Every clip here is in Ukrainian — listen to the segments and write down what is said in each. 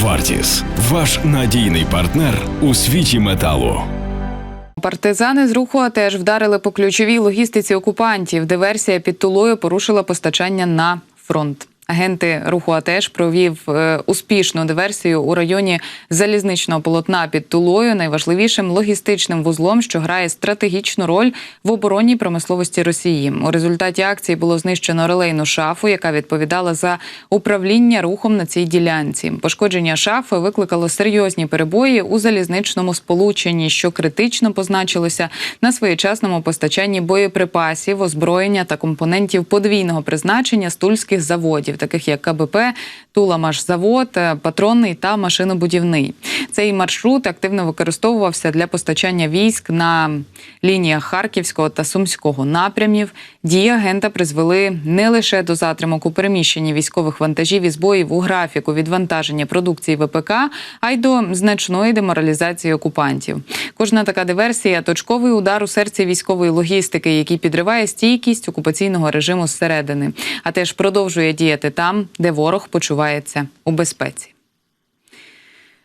Вартіс ваш надійний партнер у світі металу. Партизани з руху теж вдарили по ключовій логістиці окупантів. Диверсія під Тулою порушила постачання на фронт. Агенти руху АТЕШ провів е, успішну диверсію у районі залізничного полотна під Тулою, найважливішим логістичним вузлом, що грає стратегічну роль в оборонній промисловості Росії. У результаті акції було знищено релейну шафу, яка відповідала за управління рухом на цій ділянці. Пошкодження шафи викликало серйозні перебої у залізничному сполученні, що критично позначилося на своєчасному постачанні боєприпасів, озброєння та компонентів подвійного призначення з тульських заводів, таких як КБП, Туламашзавод, е, патронний та машинобудівний. Цей маршрут активно використовувався для постачання військ на лініях Харківського та Сумського напрямів. Дії агента призвели не лише до затримок у переміщенні військових вантажів і збоїв у графіку відвантаження продукції ВПК, а й до значної деморалізації окупантів. Кожна така диверсія точковий удар у серці військової логістики, який підриває стійкість окупаційного режиму зсередини, а теж продовжує діяти там, де ворог почувається у безпеці.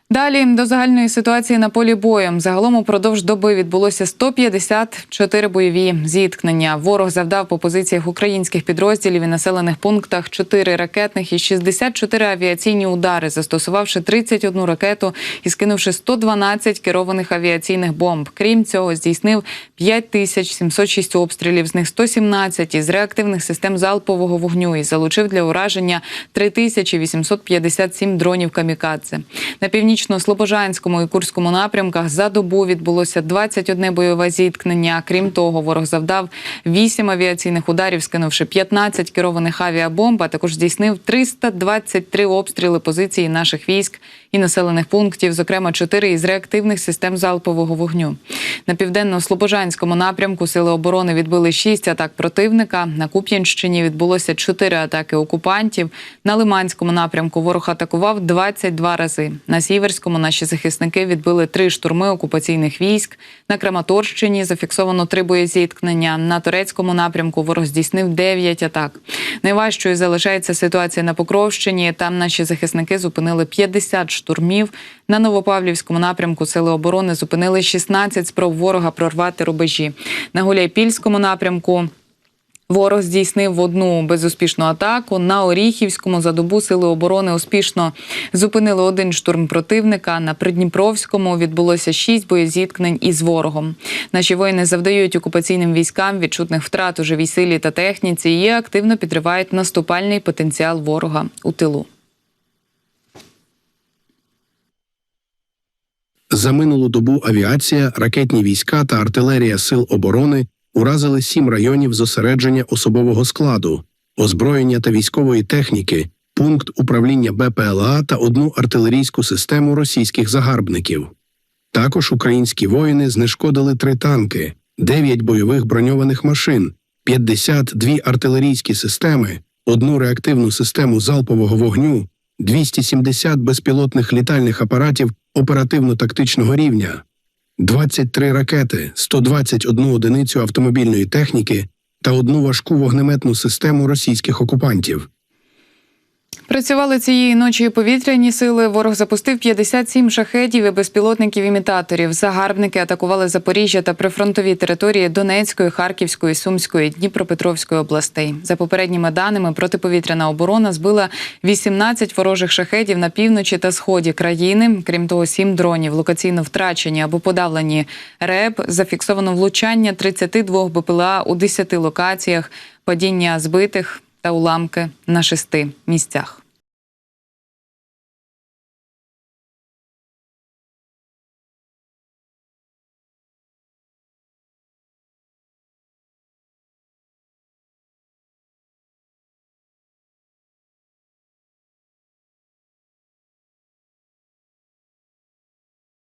Далі до загальної ситуації на полі бою. Загалом упродовж доби відбулося 154 бойові зіткнення. Ворог завдав по позиціях українських підрозділів і населених пунктах 4 ракетних і 64 авіаційні удари, застосувавши 31 ракету і скинувши 112 керованих авіаційних бомб. Крім цього, здійснив 5706 обстрілів, з них 117 із реактивних систем залпового вогню і залучив для ураження 3857 дронів камікадзе. На північно-слобожанському і курському напрямках за добу відбулося 21 бойове зіткнення. Крім того, ворог завдав 8 авіаційних ударів, скинувши 15 керованих авіабомб, а також здійснив 323 обстріли позиції наших військ і населених пунктів, зокрема 4 із реактивних систем залпового вогню. На південно-слобожанському напрямку сили оборони відбили 6 атак противника. На Куп'янщині відбулося 4 атаки окупантів. На Лиманському напрямку ворог атакував 22 рази. На Сіверському наші захисники відбили три штурми окупаційних військ. На Краматорщині зафіксовано три боєзіткнення. На турецькому напрямку ворог здійснив 9 атак. Найважчою залишається ситуація на Покровщині. Там наші захисники зупинили 50 штурмів. На Новопавлівському напрямку сили оборони зупинили 16 спроб ворога прорвати рубежі. На Гуляйпільському напрямку. Ворог здійснив одну безуспішну атаку. На Оріхівському за добу сили оборони успішно зупинили один штурм противника. На Придніпровському відбулося шість боєзіткнень із ворогом. Наші воїни завдають окупаційним військам відчутних втрат у живій силі та техніці і активно підривають наступальний потенціал ворога у тилу. За минулу добу авіація, ракетні війська та артилерія сил оборони уразили сім районів зосередження особового складу, озброєння та військової техніки, пункт управління БПЛА та одну артилерійську систему російських загарбників. Також українські воїни знешкодили три танки, 9 бойових броньованих машин, 52 артилерійські системи, одну реактивну систему залпового вогню, 270 безпілотних літальних апаратів оперативно-тактичного рівня, 23 ракети, 121 одиницю автомобільної техніки та одну важку вогнеметну систему російських окупантів. Працювали цієї ночі повітряні сили. Ворог запустив 57 шахетів і безпілотників-імітаторів. Загарбники атакували Запоріжжя та прифронтові території Донецької, Харківської, Сумської, Дніпропетровської областей. За попередніми даними, протиповітряна оборона збила 18 ворожих шахетів на півночі та сході країни. Крім того, 7 дронів локаційно втрачені або подавлені РЕБ. Зафіксовано влучання 32 БПЛА у 10 локаціях, падіння збитих та уламки на шести місцях.